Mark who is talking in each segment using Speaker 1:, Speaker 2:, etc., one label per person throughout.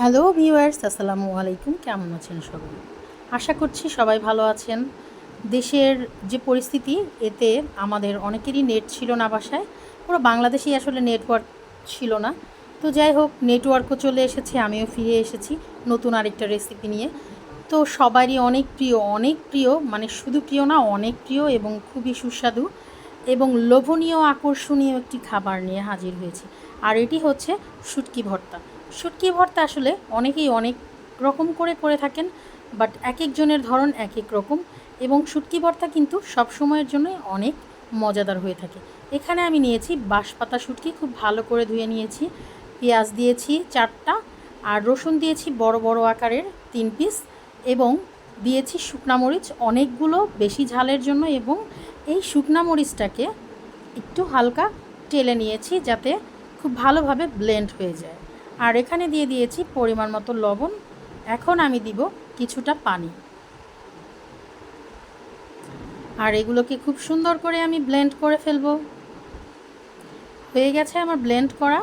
Speaker 1: Hello viewers, আসসালামু আলাইকুম। কেমন আছেন সবাই? আশা করছি সবাই ভালো আছেন। দেশের যে পরিস্থিতি, এতে আমাদের অনেকেরই নেট ছিল না বাসায়। পুরো বাংলাদেশেই আসলে নেটওয়ার্ক ছিল না। তো যাই হোক নেটওয়ার্কও চলে এসেছে, আমিও ফিরে এসেছি নতুন আরেকটা রেসিপি নিয়ে। তো সবারই অনেক প্রিয় অনেক প্রিয় মানে শুধু প্রিয় না, অনেক প্রিয় এবং খুবই সুস্বাদু। এবং লোভনীয় আকর্ষণীয় একটি খাবার নিয়ে হাজির হয়েছি। আর এটি হচ্ছে শুটকি ভর্তা। শুটকি ভর্তা আসলে অনেকেই অনেক রকম করে করে থাকেন, বাট এক একজনের ধরন এক এক রকম এবং শুটকি ভর্তা কিন্তু সব সময়ের জন্যই অনেক মজাদার হয়ে থাকে। এখানে আমি নিয়েছি বাঁশপাতা শুটকি, খুব ভালো করে ধুয়ে নিয়েছি, পেঁয়াজ দিয়েছি চারটা, আর রসুন দিয়েছি বড় বড় আকারের তিন পিস এবং দিয়েছি শুকনা মরিচ অনেকগুলো বেশি ঝালের জন্য এবং এই শুকনা মরিচটাকে একটু হালকা টেলে নিয়েছি যাতে খুব ভালোভাবে ব্লেন্ড হয়ে যায়। আর এখানে দিয়ে দিয়েছি পরিমাণ মতো লবণ। এখন আমি দিব কিছুটা পানি। আর এগুলোকে খুব সুন্দর করে আমি ব্লেন্ড করে ফেলব। হয়ে গেছে আমার ব্লেন্ড করা।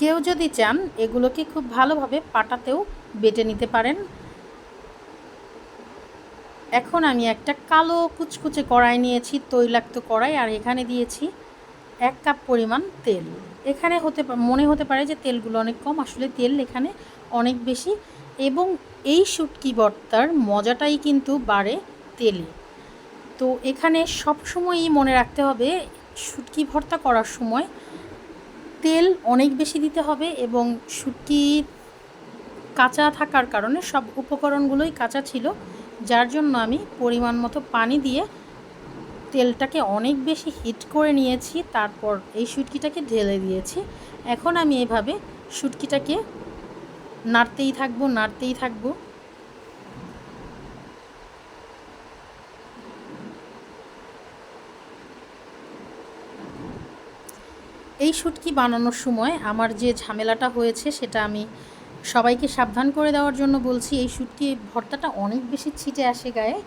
Speaker 1: কেউ যদি চান এগুলোকে খুব ভালোভাবে পাটাতেও বেটে নিতে পারেন। এখন আমি একটা কালো কুচকুচে কড়াই নিয়েছি, তৈলাক্ত কড়াই, আর এখানে দিয়েছি এক কাপ পরিমাণ তেল। এখানে হতে মনে হতে পারে যে তেলগুলো অনেক কম, আসলে তেল এখানে অনেক বেশি এবং এই শুটকি ভর্তার মজাটাই কিন্তু বাড়ে তেলে। তো এখানে সবসময়ই মনে রাখতে হবে, শুটকি ভর্তা করার সময় তেল অনেক বেশি দিতে হবে এবং শুটকি কাঁচা থাকার কারণে সব উপকরণগুলোই কাঁচা ছিল। যার জন্য আমি পরিমাণ মতো পানি দিয়ে তেলটাকে অনেক বেশি হিট করে নিয়েছি, তারপর এই শুটকিটাকে ঢেলে দিয়েছি। এখন আমি এভাবে শুটকিটাকে নাড়তেই থাকব নাড়তেই থাকব। এই শুটকি বানানোর সময় আমার যে ঝামেলাটা হয়েছে, সেটা আমি সবাইকে সাবধান করে দেওয়ার জন্য বলছি, এই শুটকি ভর্তাটা অনেক বেশি ছিটে আসে গায়ে।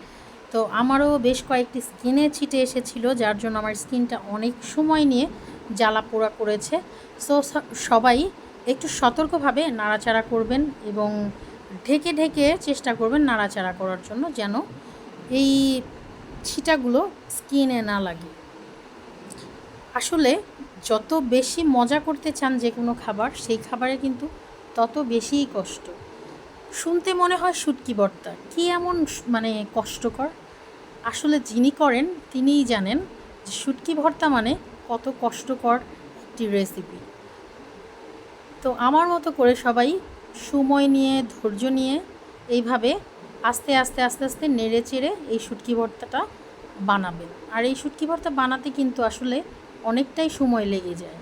Speaker 1: তো আমারও বেশ কয়েকটি স্কিনে ছিটে এসেছিল, যার জন্য আমার স্কিনটা অনেক সময় নিয়ে জ্বালা পোড়া করেছে সো, সবাই একটু সতর্কভাবে নাড়াচাড়া করবেন এবং ঢেকে ঢেকে চেষ্টা করবেন নাড়াচাড়া করার জন্য, যেন এই ছিটাগুলো স্কিনে না লাগে। আসলে যত বেশি মজা করতে চান যে কোনো খাবার, সেই খাবারে কিন্তু তত বেশিই কষ্ট। শুনতে মনে হয় শুটকি ভর্তা কী এমন মানে কষ্টকর? আসলে যিনি করেন, তিনিই জানেন যে শুটকি ভর্তা মানে কত কষ্টকর একটি রেসিপি তো আমার মতো করে সবাই সময় নিয়ে, ধৈর্য নিয়ে এইভাবে আস্তে আস্তে আস্তে আস্তে নেড়ে চেড়ে এই শুটকি ভর্তাটা বানাবেন। আর এই শুটকি ভর্তা বানাতে কিন্তু আসলে অনেকটাই সময় লেগে যায়।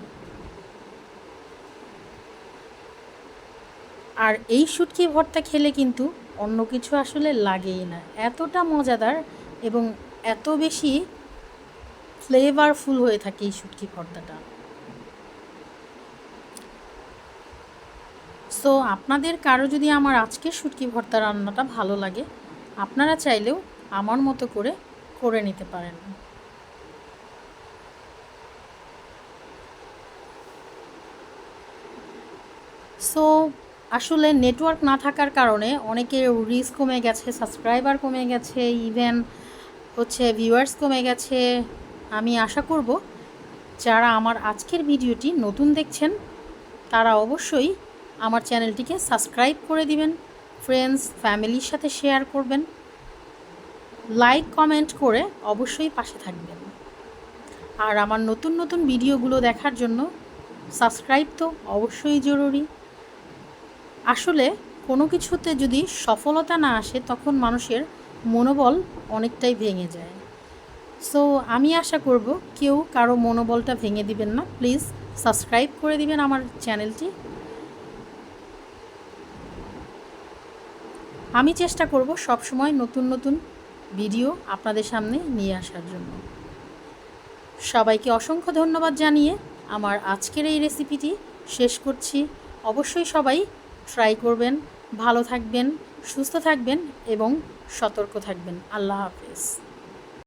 Speaker 1: আর এই শুটকি ভর্তা খেলে কিন্তু অন্য কিছু আসলে লাগেই না। এতটা মজাদার এবং এত বেশি ফ্লেভারফুল হয়ে থাকে এই শুটকি ভর্তাটা। সো আপনাদের কারও যদি আমার আজকের শুটকি ভর্তা রান্নাটা ভালো লাগে, আপনারা চাইলেও আমার মতো করে করে নিতে পারেন। সো আসলে নেটওয়ার্ক না থাকার কারণে অনেকের রিচ কমে গেছে সাবস্ক্রাইবার কমে গেছে ইভেন হচ্ছে ভিউয়ার্স কমে গেছে। আমি আশা করব যারা আমার আজকের ভিডিওটি নতুন দেখছেন, তারা অবশ্যই আমার চ্যানেলটিকে সাবস্ক্রাইব করে দিবেন ফ্রেন্ডস ফ্যামিলির সাথে শেয়ার করবেন লাইক কমেন্ট করে অবশ্যই পাশে থাকবেন। আর আমার নতুন নতুন ভিডিওগুলো দেখার জন্য সাবস্ক্রাইব তো অবশ্যই জরুরি। আসলে কোনো কিছুতে যদি সফলতা না আসে, তখন মানুষের মনোবল অনেকটাই ভেঙে যায়। সো আমি আশা করব কেউ কারও মনোবলটা ভেঙে দিবেন না। প্লিজ সাবস্ক্রাইব করে দিবেন আমার চ্যানেলটি। আমি চেষ্টা করব সব সময় নতুন নতুন ভিডিও আপনাদের সামনে নিয়ে আসার জন্য। সবাইকে অসংখ্য ধন্যবাদ জানিয়ে আমার আজকের এই রেসিপিটি শেষ করছি। অবশ্যই সবাই ট্রাই করবেন ভালো থাকবেন সুস্থ থাকবেন এবং সতর্ক থাকবেন। আল্লাহ হাফেজ।